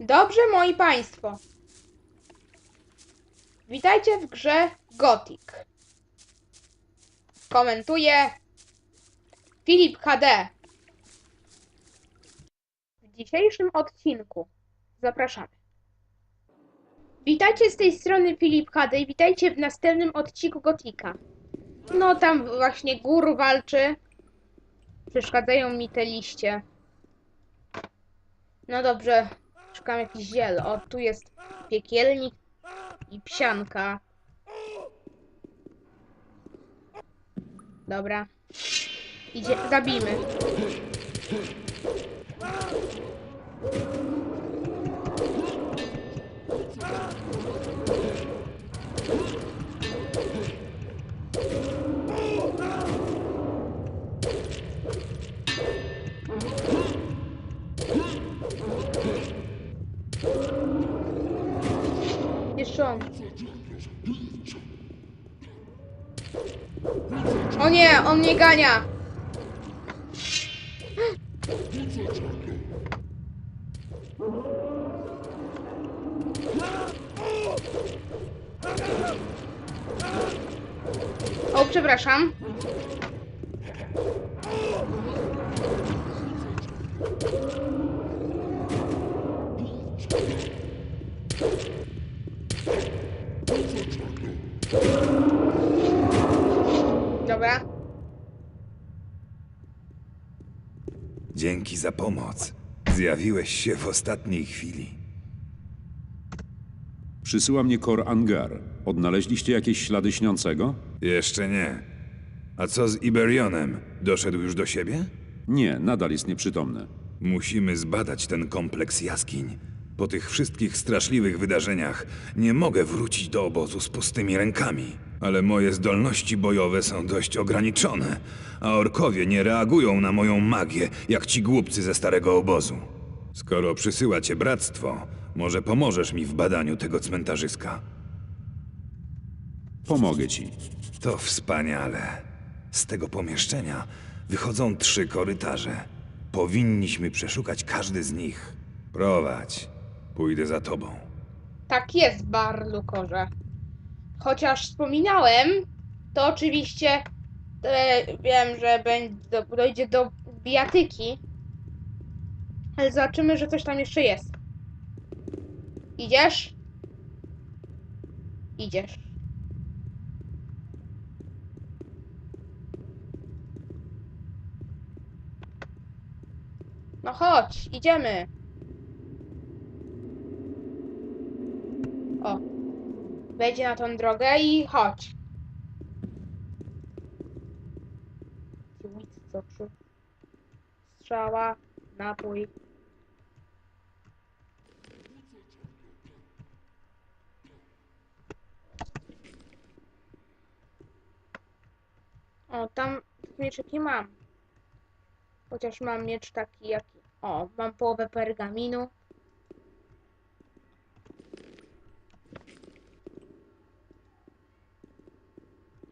Dobrze, moi państwo. Witajcie w grze Gothic. Komentuje Filip HD. W dzisiejszym odcinku zapraszamy. Witajcie z tej strony Filip HD i witajcie w następnym odcinku Gotika. No tam właśnie gór walczy. Przeszkadzają mi te liście. No dobrze, szukam jakiś ziel. O, tu jest piekielnik i psianka. Dobra. Idzie, zabijmy. On. O nie, on mnie gania. O, przepraszam. Dobra. Dzięki za pomoc. Zjawiłeś się w ostatniej chwili. Przysyła mnie Kor Angar. Odnaleźliście jakieś ślady śniącego? Jeszcze nie. A co z Iberionem? Doszedł już do siebie? Nie, nadal jest nieprzytomny. Musimy zbadać ten kompleks jaskiń. Po tych wszystkich straszliwych wydarzeniach nie mogę wrócić do obozu z pustymi rękami. Ale moje zdolności bojowe są dość ograniczone, a orkowie nie reagują na moją magię, jak ci głupcy ze starego obozu. Skoro przysyła cię bractwo, może pomożesz mi w badaniu tego cmentarzyska. Pomogę ci. To wspaniale. Z tego pomieszczenia wychodzą trzy korytarze. Powinniśmy przeszukać każdy z nich. Prowadź. Pójdę za tobą. Tak jest, Barlukorze. Chociaż wspominałem, to oczywiście e, wiem, że będzie, dojdzie do bijatyki. Ale zobaczymy, że coś tam jeszcze jest. Idziesz? Idziesz. No chodź, idziemy. O. Wejdzie na tą drogę i chodź. Strzała, napój. O, tam mieczek nie mam. Chociaż mam miecz taki jaki. O, mam połowę pergaminu.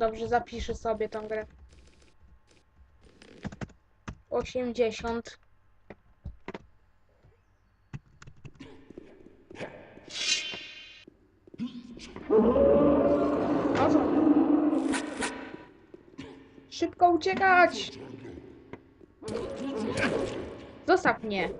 Dobrze, zapiszę sobie tą grę. 80. O co? Szybko uciekać! Zostaw mnie!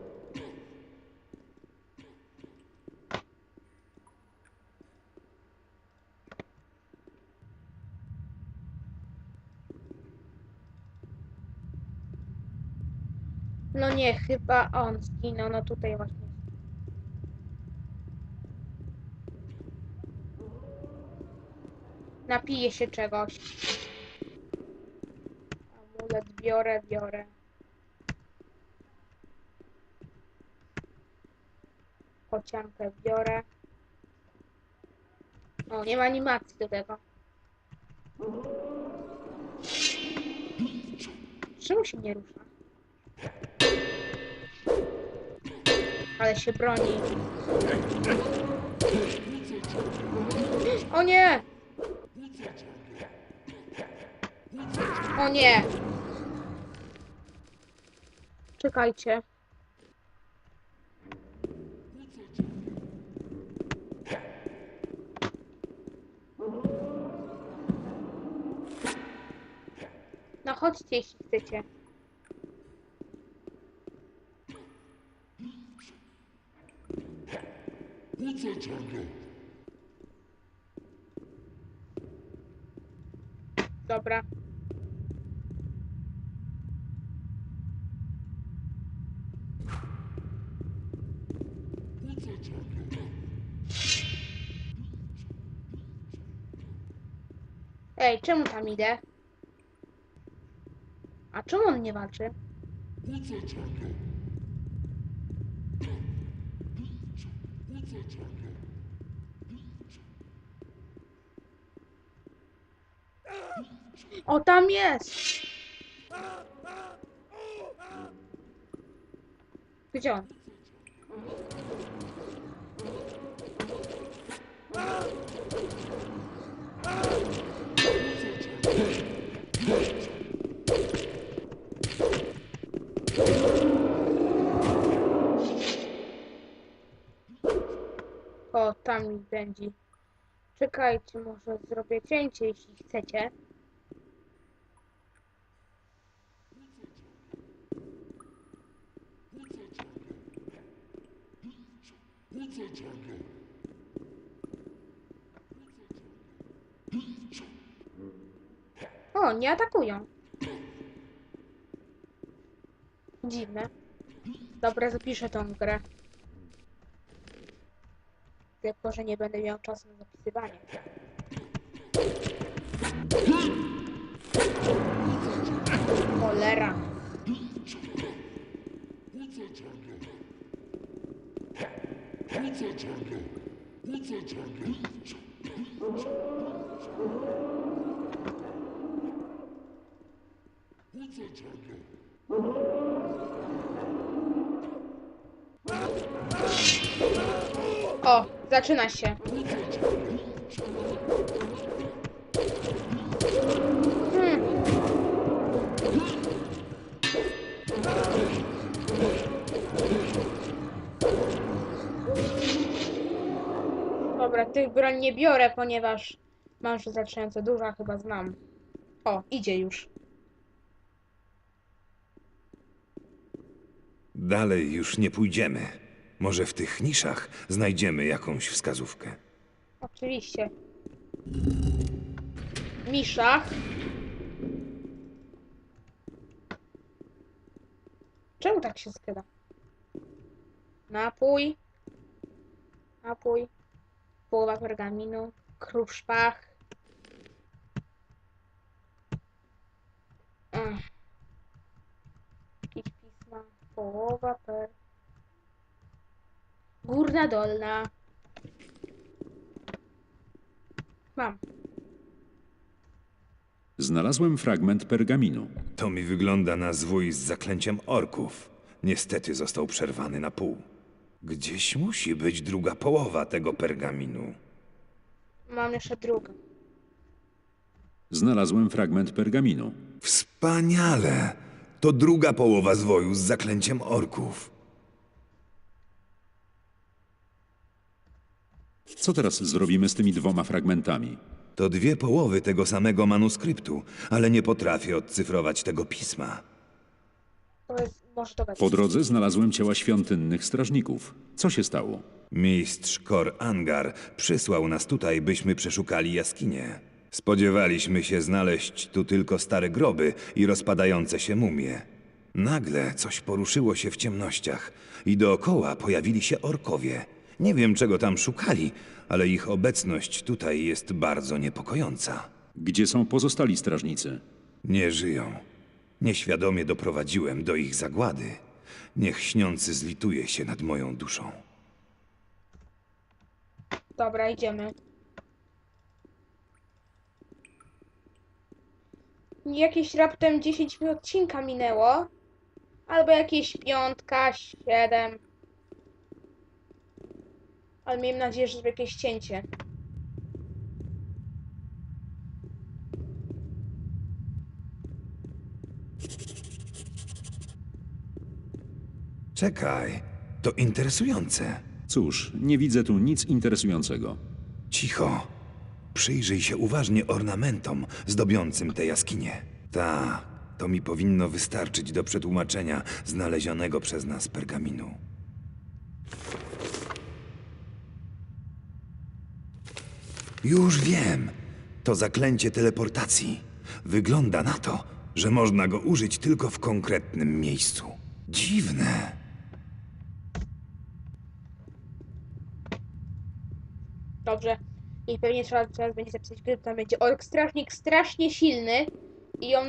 Nie, chyba on zginął. No tutaj właśnie. Napiję się czegoś. Amulet biorę, biorę. Kociankę biorę. O, nie ma animacji do tego. Czemu się nie rusza? ale się broni. O nie! O nie! Czekajcie. No chodźcie, jeśli chcecie. Ej, czemu tam idę? A czemu on nie walczy? O, tam jest! Gdzie on? O, tam mi będzie. Czekajcie, może zrobię cięcie, jeśli chcecie. O, nie atakują. Dziwne. Dobra, zapiszę tą grę. Tylko, że nie będę miał czasu na zapisywanie. Cholera. O, zaczyna się. Hmm. Dobra, tych broń nie biorę, ponieważ mam już wystarczająco dużo, a chyba znam. O, idzie już. Dalej już nie pójdziemy. Może w tych niszach znajdziemy jakąś wskazówkę. Oczywiście. Miszach. Czemu tak się skrywa? Napój. Napój. Połowa pergaminu. Kruszpach. Ech. Jakieś pisma. Połowa per... Górna, dolna. Mam. Znalazłem fragment pergaminu. To mi wygląda na zwój z zaklęciem orków. Niestety został przerwany na pół. Gdzieś musi być druga połowa tego pergaminu. Mam jeszcze drugą. Znalazłem fragment pergaminu. Wspaniale! To druga połowa zwoju z zaklęciem orków. Co teraz zrobimy z tymi dwoma fragmentami? To dwie połowy tego samego manuskryptu, ale nie potrafię odcyfrować tego pisma. To jest, może to być. Po drodze znalazłem ciała świątynnych strażników. Co się stało? Mistrz Kor Angar przysłał nas tutaj, byśmy przeszukali jaskinie. Spodziewaliśmy się znaleźć tu tylko stare groby i rozpadające się mumie. Nagle coś poruszyło się w ciemnościach i dookoła pojawili się orkowie. Nie wiem, czego tam szukali, ale ich obecność tutaj jest bardzo niepokojąca. Gdzie są pozostali strażnicy? Nie żyją. Nieświadomie doprowadziłem do ich zagłady. Niech śniący zlituje się nad moją duszą. Dobra, idziemy. Jakieś raptem 10 minut odcinka minęło. Albo jakieś piątka, siedem. Ale miejmy nadzieję, że zrobię jakieś cięcie. Czekaj, to interesujące. Cóż, nie widzę tu nic interesującego. Cicho. Przyjrzyj się uważnie ornamentom zdobiącym te jaskinie. Ta, To mi powinno wystarczyć do przetłumaczenia znalezionego przez nas pergaminu. Już wiem. To zaklęcie teleportacji. Wygląda na to, że można go użyć tylko w konkretnym miejscu. Dziwne. Dobrze. I pewnie trzeba teraz będzie zapisać gry, tam będzie ork strażnik strasznie silny i on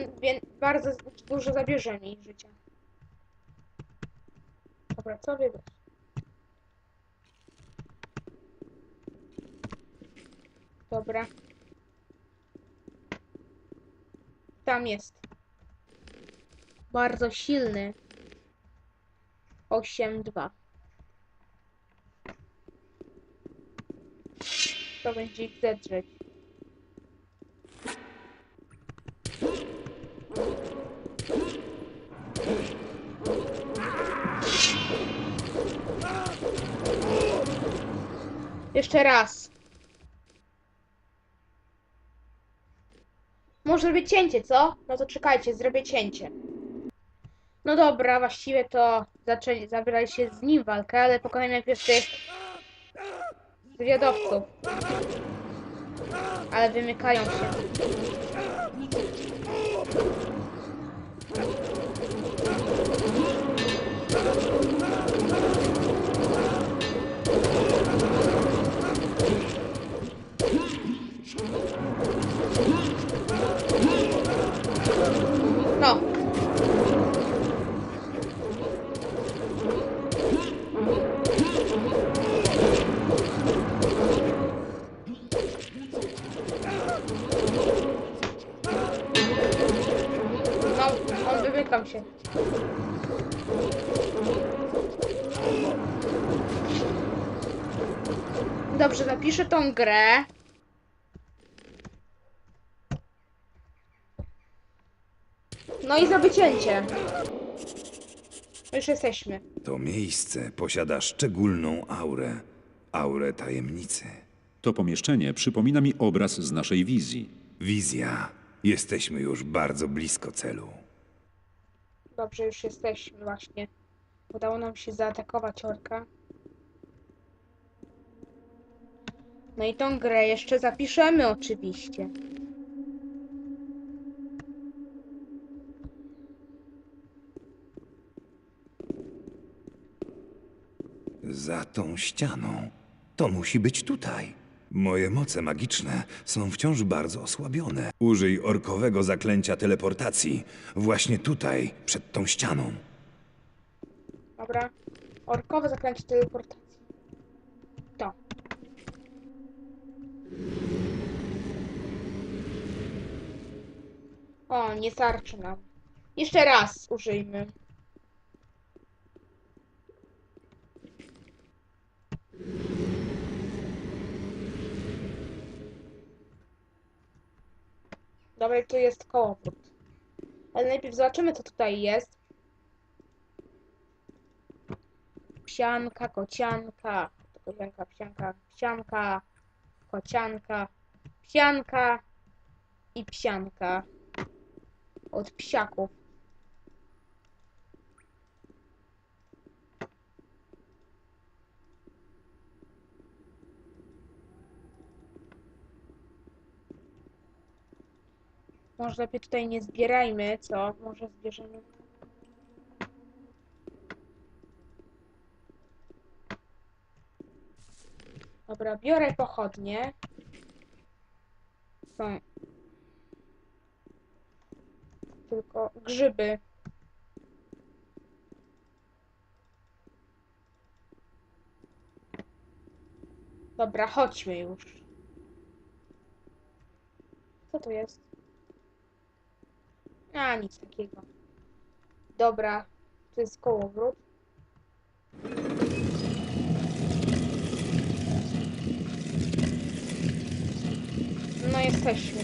bardzo dużo zabierze mi życia. Dobra, co wybrać? Dobra. Tam jest. Bardzo silny. 8-2. To będzie ich zedrzeć. Jeszcze raz. Może zrobię cięcie, co? No to czekajcie, zrobię cięcie. No dobra, właściwie to zaczęli, zabrali się z nim walkę, ale pokonajmy najpierw tych zwiadowców. Ale wymykają się. Napiszę tą grę. No i zrobię cięcie. Już jesteśmy. To miejsce posiada szczególną aurę. Aurę tajemnicy. To pomieszczenie przypomina mi obraz z naszej wizji. Wizja. Jesteśmy już bardzo blisko celu. Dobrze, już jesteśmy właśnie. Udało nam się zaatakować orka. No i tą grę jeszcze zapiszemy oczywiście. Za tą ścianą. To musi być tutaj. Moje moce magiczne są wciąż bardzo osłabione. Użyj orkowego zaklęcia teleportacji właśnie tutaj, przed tą ścianą. Dobra. Orkowe zaklęcie teleportacji. To. O, nie starczy nam. Jeszcze raz użyjmy. Dobra, tu jest kołowrót. Ale najpierw zobaczymy, co tutaj jest. Psianka, kocianka, kocianka, psianka, psianka, kocianka, psianka i psianka. Od psiaków. Może lepiej tutaj nie zbierajmy, co? Może zbierzemy. Dobra, biorę pochodnie. Są tylko grzyby. Dobra, chodźmy już. Co to jest? A, nic takiego. Dobra, to jest kołowrót. No jesteśmy.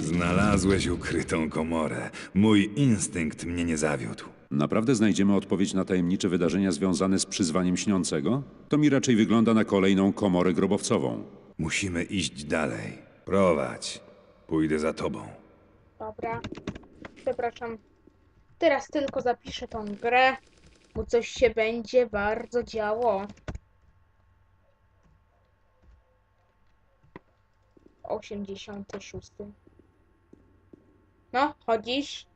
Znalazłeś ukrytą komorę. Mój instynkt mnie nie zawiódł. Naprawdę znajdziemy odpowiedź na tajemnicze wydarzenia związane z przyzwaniem śniącego? To mi raczej wygląda na kolejną komorę grobowcową. Musimy iść dalej. Prowadź. Pójdę za tobą. Dobra. Przepraszam. Teraz tylko zapiszę tą grę, bo coś się będzie bardzo działo. Osiemdziesiąty szósty. No, chodzisz?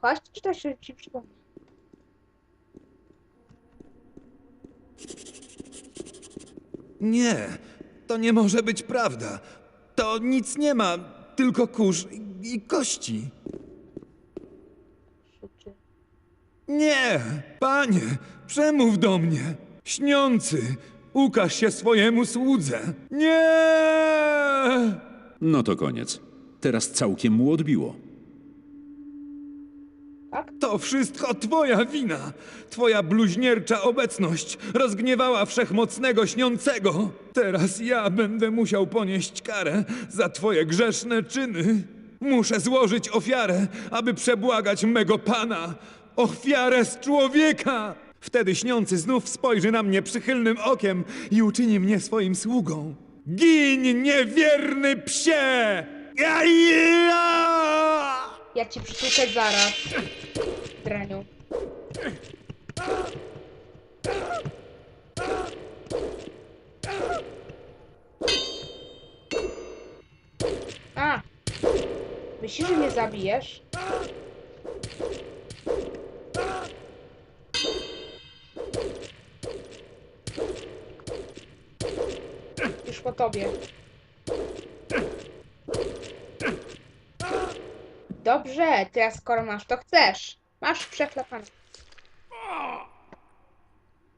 Chodź, czy to się ci przypomni? Nie, to nie może być prawda. To nic nie ma, tylko kurz i- i kości. Nie, panie, przemów do mnie. Śniący, ukaż się swojemu słudze. Nie! No to koniec. Teraz całkiem mu odbiło. To wszystko twoja wina. Twoja bluźniercza obecność rozgniewała wszechmocnego śniącego. Teraz ja będę musiał ponieść karę za twoje grzeszne czyny. Muszę złożyć ofiarę, aby przebłagać mego pana. Ofiarę z człowieka! Wtedy śniący znów spojrzy na mnie przychylnym okiem i uczyni mnie swoim sługą. Gin, niewierny psie! Ja, ja! Ja ci przytuczę zaraz. Draniu. A! Myślisz, że mnie zabijesz? Już po tobie. Dobrze, teraz skoro masz, to chcesz. Masz przeklepane.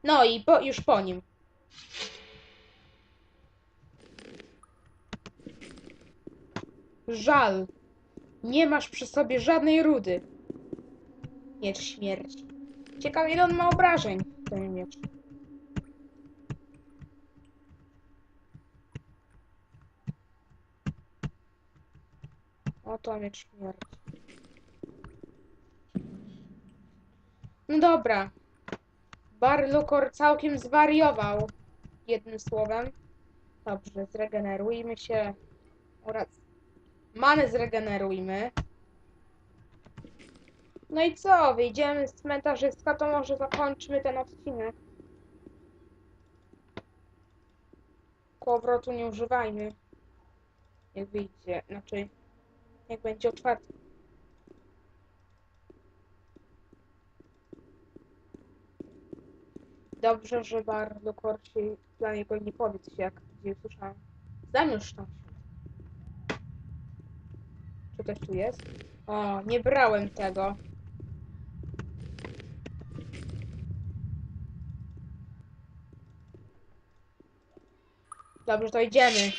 No i po, już po nim. Żal. Nie masz przy sobie żadnej rudy. Miecz śmierci. Ciekawe ile on ma obrażeń, ten miecz. Oto miecz śmierci. Dobra. Barlukor całkiem zwariował. Jednym słowem. Dobrze, zregenerujmy się. Oraz manę zregenerujmy. No i co? Wyjdziemy z cmentarzystka, to może zakończmy ten odcinek. Kołowrotu nie używajmy. Jak wyjdzie, znaczy jak będzie otwarty. Dobrze, że Barlukor się dla niego nie powiedz się, jak gdzie usłyszałem. Zamiesz tam się. Czy ktoś tu jest? O, nie brałem tego. Dobrze, to idziemy.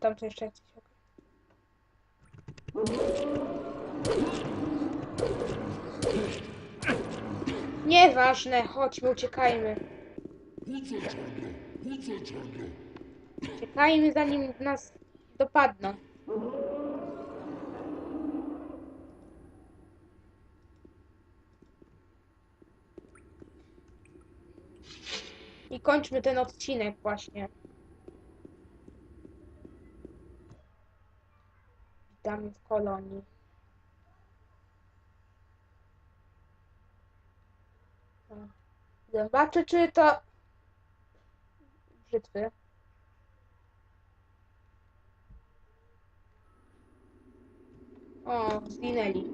Tam to jeszcze jakiś Nieważne, chodźmy, uciekajmy. Uciekajmy zanim nas dopadną. I kończmy ten odcinek właśnie. Witamy w kolonii. O. Zobaczę, czy to... Brzytwy. O, zginęli.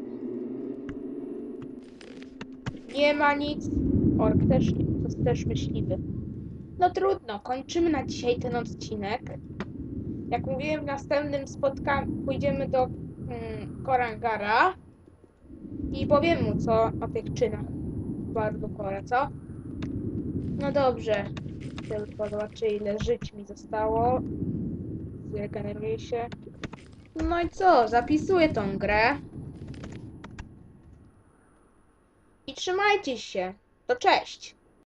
Nie ma nic. Ork też, to też myśliwy. No trudno, kończymy na dzisiaj ten odcinek. Jak mówiłem, w następnym spotkaniu pójdziemy do mm, Korangara i powiem mu co o tych czynach bardzo Kora, co? No dobrze. Tylko zobaczę ile żyć mi zostało. Zregeneruje się. No i co? Zapisuję tą grę. I trzymajcie się. To cześć.